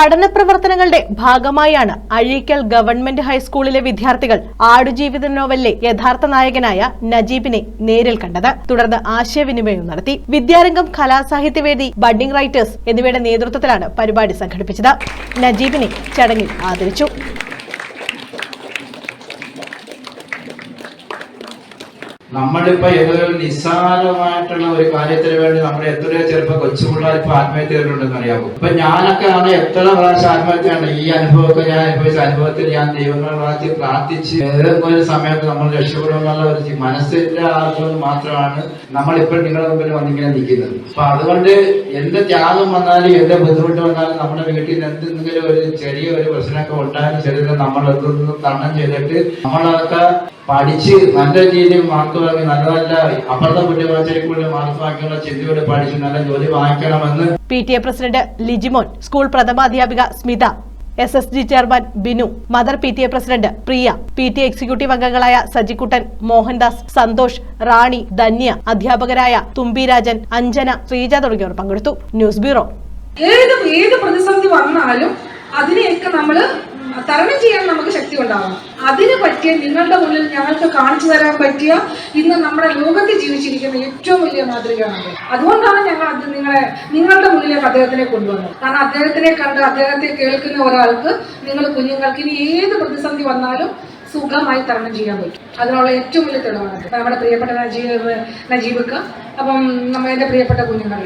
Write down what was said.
പഠന പ്രവർത്തനങ്ങളുടെ ഭാഗമായാണ് അഴീക്കൽ ഗവൺമെന്റ് ഹൈസ്കൂളിലെ വിദ്യാർത്ഥികൾ ആടുജീവിത നോവലിലെ യഥാർത്ഥ നായകനായ നജീബിനെ നേരിൽ കണ്ടത്. തുടർന്ന് ആശയവിനിമയം നടത്തി. വിദ്യാരംഗം കലാസാഹിത്യവേദി ബഡിംഗ് റൈറ്റേഴ്സ് എന്നിവയുടെ നേതൃത്വത്തിലാണ് പരിപാടി സംഘടിപ്പിച്ചത്. നജീബിനെ ചടങ്ങിൽ ആദരിച്ചു. നമ്മളിപ്പോ ഏതൊരു നിസ്സാരമായിട്ടുള്ള ഒരു കാര്യത്തിന് വേണ്ടി നമ്മൾ എത്രയോ ചെറുപ്പം കൊച്ചുപിള്ളേർ ഇപ്പൊ ആത്മഹത്യ ചെയ്തിട്ടുണ്ടെന്ന് അറിയാമോ ഇപ്പൊ ഞാനൊക്കെ ആണ് എത്ര പ്രാവശ്യം ആത്മഹത്യയാണ്. ഈ അനുഭവമൊക്കെ ഞാൻ അനുഭവിച്ച അനുഭവത്തിൽ ഞാൻ ദൈവങ്ങളെ പ്രാർത്ഥി പ്രാർത്ഥിച്ച് ഏതെങ്കിലും സമയത്ത് നമ്മൾ രക്ഷപ്പെടുമെന്നുള്ള ഒരു മനസ്സിന്റെ ആഗ്രഹം മാത്രമാണ് നമ്മളിപ്പോൾ നിങ്ങളുടെ മുമ്പിൽ വന്നിങ്ങനെ നിൽക്കുന്നത്. അപ്പൊ അതുകൊണ്ട് എന്ത് ത്യാഗം വന്നാലും എന്ത് ബുദ്ധിമുട്ട് വന്നാലും നമ്മുടെ വീട്ടിൽ എന്തെങ്കിലും ഒരു ചെറിയ ഒരു പ്രശ്നമൊക്കെ ഉണ്ടായാലും ചെറിയ നമ്മൾ എന്തൊന്നും തരണം ചെയ്തിട്ട് നമ്മളതൊക്കെ പഠിച്ച് നല്ല രീതിയിൽ മാർക്ക് വാങ്ങി നല്ല നല്ല അപ്പുറത്തെ കുട്ടികളെ കൂടി മാർക്ക് വാങ്ങിയുള്ള ചിന്തയോടെ പഠിച്ചു നല്ല ജോലി വാങ്ങിക്കണമെന്ന് P T A president Lijimon school പ്രഥമാധ്യാപിക Smitha S S G chairman Binu mother P T A president Priya P T executive അംഗങ്ങളായ സജിക്കുട്ടൻ മോഹൻദാസ് സന്തോഷ് റാണി ധന്യ അധ്യാപകരായ തുമ്പിരാജൻ അഞ്ജന ശ്രീജ തുടങ്ങിയവർ പങ്കെടുത്തു. News bureau. ഏത് ഏത് പ്രതിസന്ധി വന്നാലും അതിനെയൊക്കെ നമ്മൾ തരണം ചെയ്യാൻ നമുക്ക് ശക്തി ഉണ്ടാവണം. അതിന് പറ്റിയ നിങ്ങളുടെ മുന്നിൽ ഞങ്ങൾക്ക് കാണിച്ചു തരാൻ പറ്റിയ ഇന്ന് നമ്മുടെ ലോകത്ത് ജീവിച്ചിരിക്കുന്ന ഏറ്റവും വലിയ മാതൃകയാണ് അതുകൊണ്ടാണ് ഞങ്ങൾ അത് നിങ്ങളെ നിങ്ങളുടെ മുന്നിലേക്ക് അദ്ദേഹത്തിനെ കൊണ്ടുവന്നത്. കാരണം അദ്ദേഹത്തിനെ കണ്ട് അദ്ദേഹത്തെ കേൾക്കുന്ന ഒരാൾക്ക് നിങ്ങൾ കുഞ്ഞുങ്ങൾക്ക് ഇനി ഏത് പ്രതിസന്ധി വന്നാലും സുഖമായി തരണം ചെയ്യാൻ പറ്റും. അതിനുള്ള ഏറ്റവും വലിയ തെളിവാണ് നമ്മുടെ പ്രിയപ്പെട്ട നജീബ് നജീബ് അപ്പം നമ്മുടെ പ്രിയപ്പെട്ട കുഞ്ഞുങ്ങൾ